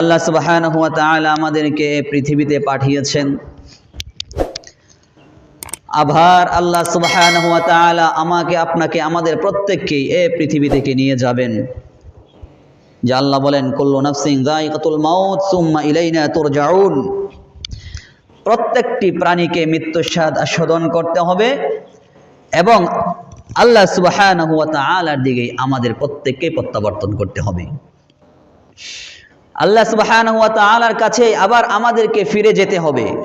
আল্লাহ সুবহানাহু ওয়া তাআলা আমাদেরকে পৃথিবীতে পাঠিয়েছেন। আভার আল্লাহ সুবহানাহু ওয়া তাআলা আমাকে, আপনাকে, আমাদের প্রত্যেককেই এ পৃথিবী থেকে নিয়ে যাবেন। যে আল্লাহ বলেন, কুল্লু নাফসিন যায়িকাতুল মাউত সুম্মা ইলাইনা তুরজাউন। প্রত্যেকটি প্রাণীকে মৃত্যুর স্বাদ আস্বাদন করতে হবে এবং আল্লাহ সুবহানাহু ওয়া তাআলার দিকে আমাদের প্রত্যেককে প্রত্যাবর্তন করতে হবে। আল্লাহ সুবহানাহু ওয়া তাআলার কাছে আবার আমাদেরকে ফিরে যেতে হবে।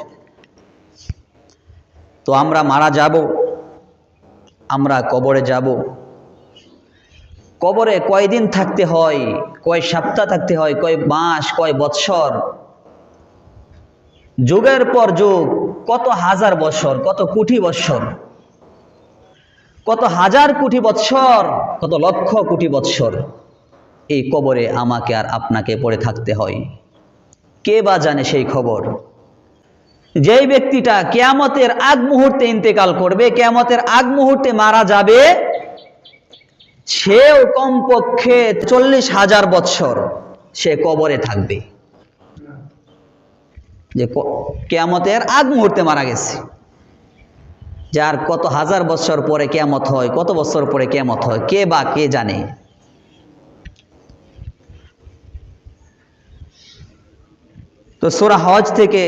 তো আমরা মারা যাব, আমরা কবরে যাব। কবরে কয়দিন থাকতে হয়, কয় সপ্তাহ থাকতে হয়, কয় মাস, কয় বৎসর? যুগের পর যুগ, কত হাজার বৎসর, কত কোটি বৎসর? কত হাজার কোটি বৎসর, কত লক্ষ কোটি বৎসর? এই কবরে আমাকে আর আপনাকে পড়ে থাকতে হয়। কে বা জানে সেই খবর? যেই ব্যক্তিটা কেয়ামতের আগ মুহূর্তে ইন্তেকাল করবে, কেয়ামতের আগ মুহূর্তে মারা যাবে, সেও কমপক্ষে চল্লিশ হাজার বৎসর সে কবরে থাকবে। যে কেয়ামতের আগ মুহূর্তে মারা গেছে। যার কত হাজার বছর পরে কেয়ামত হয়, কত বছর পরে কেয়ামত হয়, কে বা কে জানে? তো সোরা হজ থেকে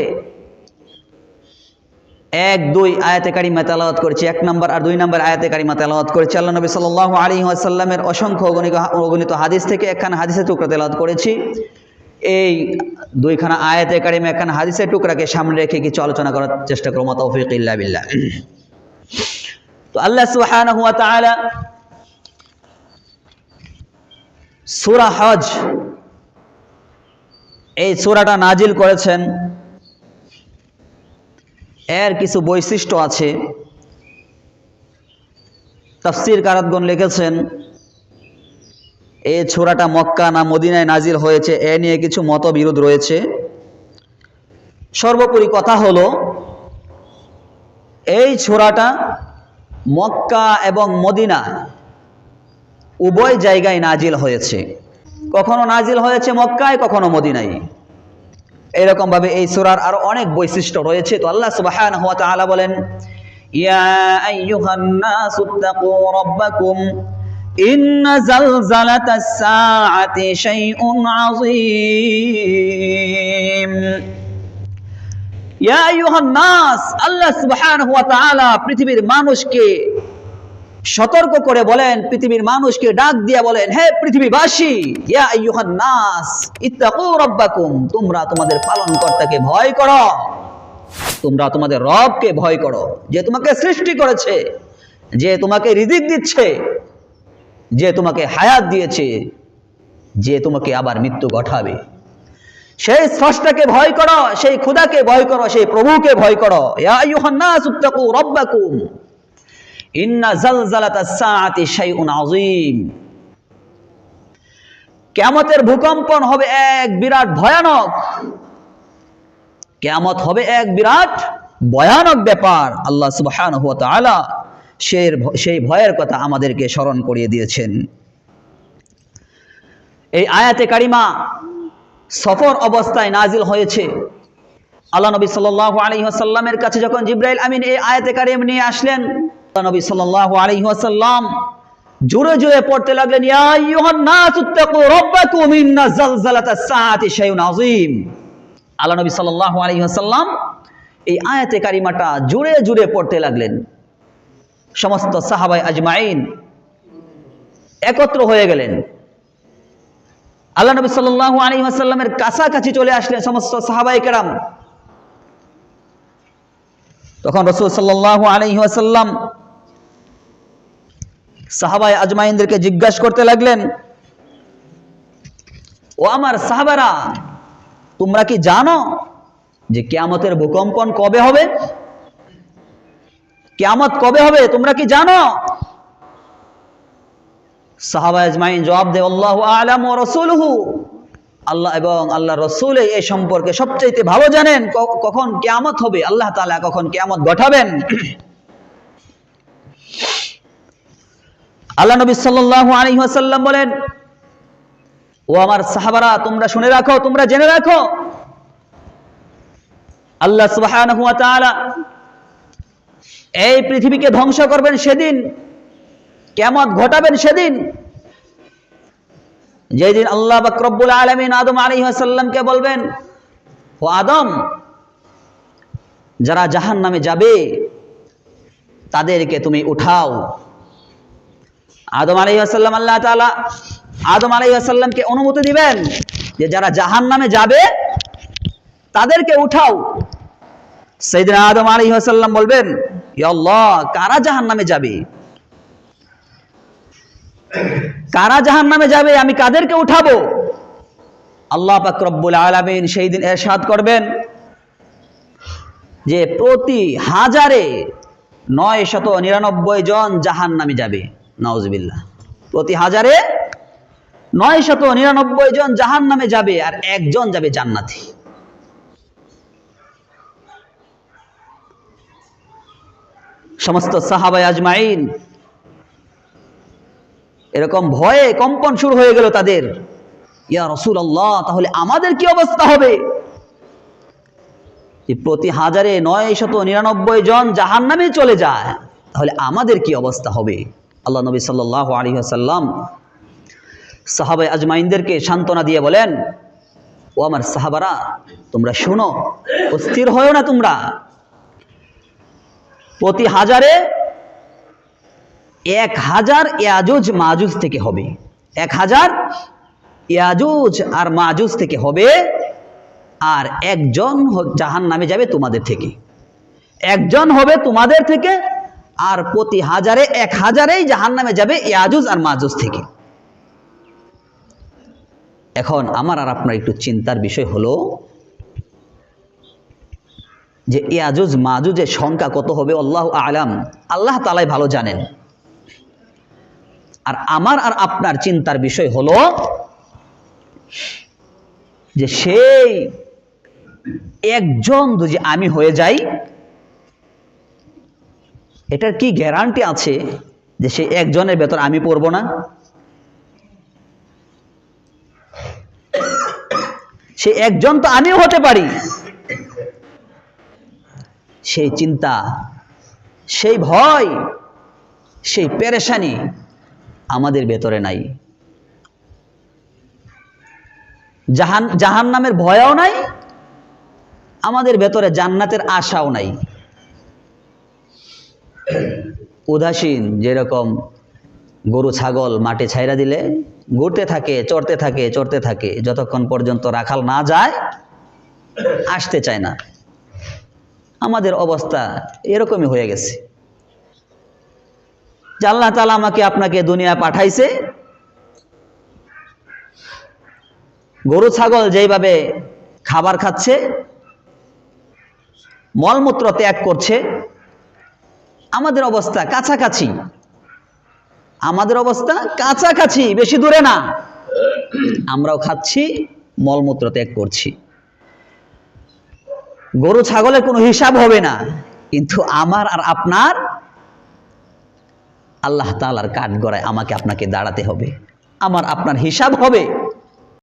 এক, দুই আয়াতে কারিমা তেলাওয়াত করেছি। এক নম্বর আর দুই নম্বর আয়াতে কারিমা তেলাওয়াত করেছি। আল্লাহ নবী সাল্লাল্লাহু আলাইহি ওয়াসাল্লামের অসংখ্য অগণিত হাদিস থেকে একখান হাদিসের টুকরা তেলাওয়াত করেছি। এই দুইখানা আয়াতে কারিমা একখানা হাদিসের টুকরাকে সামনে রেখে কিছু আলোচনা করার চেষ্টা করব। তৌফিক ইল্লা বিল্লাহ। তো আল্লাহ সুবহানাহু ওয়া তাআলা সূরা হজ এই সূরাটা নাজিল করেছেন। এর কিছু বৈশিষ্ট্য আছে। তাফসির কারাতগণ লিখেছেন, এই ছোরাটা মক্কা না মদিনায় নাজিল হয়েছে এ নিয়ে কিছু মতবিরোধ রয়েছে। সর্বোপরি কথা হলো, এই ছোরাটা মক্কা এবং মদিনা উভয় জায়গায় নাজিল হয়েছে। কখনো নাজিল হয়েছে মক্কায়, কখনো মদিনায়। এরকম ভাবে এই সুরার আরও অনেক বৈশিষ্ট্য রয়েছে। তো আল্লাহ তাআলা বলেন, ইয়া আইয়ুহান নাসু তাকু রাব্বাকুম জালজালাতাস সাআতি শাইউন আযীম। ইয়া আইয়ুহান নাস আল্লাহ সুবহানাহু ওয়া তাআলা পৃথিবীর মানুষকে সতর্ক করে বলেন, পৃথিবীর মানুষকে ডাক দিয়ে বলেন, হে পৃথিবীবাসী নাস রাব্বাকুম, তোমরা তোমাদের পালনকর্তাকে ভয় করো। তোমরা তোমাদের রবকে ভয় করো, যে তোমাকে সৃষ্টি করেছে, যে তোমাকে রিজিক দিচ্ছে, যে তোমাকে হায়াত দিয়েছে, যে তোমাকে আবার মৃত্যু ঘটাবে। সেই স্রষ্টাকে ভয় করো, সেই খুদাকে ভয় করো, সেই প্রভুকে ভয় করো। ইয়া আইয়ুহান নাস, ইত্তাকু রাব্বাকুম আযীম। কিয়ামতের ভূকম্পন হবে এক বিরাট ভয়ানক। কিয়ামত হবে এক বিরাট ভয়ানক ব্যাপার, আল্লাহ সুবহানাহু ওয়া তাআলা সেই সেই ভয়ের কথা আমাদেরকে স্মরণ করিয়ে দিয়েছেন। এই আয়াতে কারিমা সফর অবস্থায় নাজিল হয়েছে। আল্লাহ নবী সাল্লাল্লাহু আলাইহি ওয়াসাল্লামের কাছে যখন জিব্রাইল আমিন এই আয়াতে কারিম নিয়ে আসলেন নবী সাল্লাল্লাহু আলাইহি ওয়াসাল্লাম জোরে জোরে পড়তে লাগলেন আল্লাহ নবী সাল্লাল্লাহু আলাইহি ওয়াসাল্লাম এই আয়াতে কারিমাটা জোরে জোরে পড়তে লাগলেন। সমস্ত সাহাবাই আজমাইন একত্র হয়ে গেলেন। আল্লাহ নবী সাল্লাল্লাহু আলাইহি ওয়াসাল্লামের কাছাকাছি চলে আসলেন সমস্ত সাহাবাই কেরাম। তখন রসুল সাল্লাল্লাহু আলাইহি ওয়াসাল্লাম সাহাবাই আজমাইনদেরকে জিজ্ঞাসা করতে লাগলেন, ও আমার সাহাবারা, তোমরা কি জানো যে কিয়ামতের ভূকম্পন কবে হবে? কিয়ামত কবে হবে, তোমরা কি জানো? সাহাবা আজমাইন জবাব দেয়, আল্লাহু আলাম ও রসুলহু। আল্লাহ এবং আল্লাহ রসুল এই সম্পর্কে সবচাইতে ভালো জানেন কখন কেয়ামত হবে, আল্লাহ তাআলা কখন কেয়ামত ঘটাবেন। আল্লাহ নবী সাল্লাল্লাহু আলাইহি ওয়াসাল্লাম বলেন, ও আমার সাহাবারা, তোমরা শুনে রাখো, তোমরা জেনে রাখো। আল্লাহ ওয়া এই পৃথিবীকে ধ্বংস করবেন সেদিন কেমত ঘটাবেন সেদিন। যেদিন আল্লাহ বাকরব্বুল আলমিন আদম আলী সাল্লামকে বলবেন, ও আদম, যারা জাহান নামে যাবে, তাদেরকে তুমি উঠাও। আদম আলী আসাল্লাম আল্লাহ তালা আদম আলী আসাল্লামকে অনুমতি দিবেন যে যারা জাহান নামে যাবে, তাদেরকে উঠাও। সেইদিন আদম আলী আসাল্লাম বলবেন "ইয়া আল্লাহ, কারা জাহান নামে যাবে? কারা জাহান নামে যাবে, আমি কাদেরকে উঠাবো? আল্লাহ পাক রব্বুল আলামিন সেই দিন এরশাদ করবেন যে প্রতি হাজারে নয় শত নিরানব্বই জন জাহান নামে যাবে। নওয়াজবিল্লাহ প্রতি হাজারে নয় শত নিরানব্বই জন জাহান নামে যাবে আর একজন যাবে জান্নাতি। সমস্ত সাহাবাই আজমাইন এরকম ভয়ে কম্পন শুরু হয়ে গেল তাদের। ইয়া রসুল আল্লাহ তাহলে আমাদের কি অবস্থা হবে? প্রতি হাজারে নয় শত নিরানব্বই জন জাহান নামে চলে যায়, তাহলে আমাদের কি অবস্থা হবে? আল্লাহ নবী সাল্লাহ আলী আসাল্লাম সাহাবাই আজমাইনদেরকে সান্ত্বনা দিয়ে বলেন, ও আমার সাহাবারা, তোমরা শোনো, অস্থির হয়েও না তোমরা। প্রতি হাজারে এক হাজার ইয়াজুজ মাজুজ থেকে হবে। এক হাজার ইয়াজুজ আর মাজুজ থেকে হবে আর একজন জাহান নামে যাবে তোমাদের থেকে। একজন হবে তোমাদের থেকে আর প্রতি হাজারে এক হাজারেই জাহান নামে যাবে ইয়াজুজ আর মাজুজ থেকে। এখন আমার আর আপনার একটু চিন্তার বিষয় হলো যে ইয়াজুজ মাজুজের সংখ্যা কত হবে, আল্লাহ আলাম। আল্লাহ তালাই ভালো জানেন। আর আমার আর আপনার চিন্তার বিষয় হলো যে সেই একজন যদি আমি হয়ে যাই এটার কি গ্যারান্টি আছে যে সে একজনের ভেতর আমি পড়ব না? সে একজন তো আমিও হতে পারি। সেই চিন্তা, সেই ভয়, সেই পেরেশানি আমাদের ভেতরে নাই। জাহান জাহান নামের ভয়ও নাই, আমাদের ভেতরে জান্নাতের আশাও নাই। উদাসীন যেরকম গরু, ছাগল মাটি ছাইরা দিলে, ঘুরতে থাকে, চড়তে থাকে চড়তে থাকে, যতক্ষণ পর্যন্ত রাখাল না যায়, আসতে চায় না। আমাদের অবস্থা এরকমই হয়ে গেছে। আল্লাহ তালা আমাকে আপনাকে দুনিয়া পাঠাইছে। গরু, ছাগল যেইভাবে খাবার খাচ্ছে, মলমূত্র ত্যাগ করছে আমাদের অবস্থা কাছাকাছি। আমাদের অবস্থা কাছাকাছি, বেশি দূরে না। আমরাও খাচ্ছি, মলমূত্র ত্যাগ করছি। গরু, ছাগলের কোনো হিসাব হবে না। কিন্তু আমার আর আপনার, আল্লাহ তালার কাঠ গড়ায় আমাকে আপনাকে দাঁড়াতে হবে। আমার আপনার হিসাব হবে।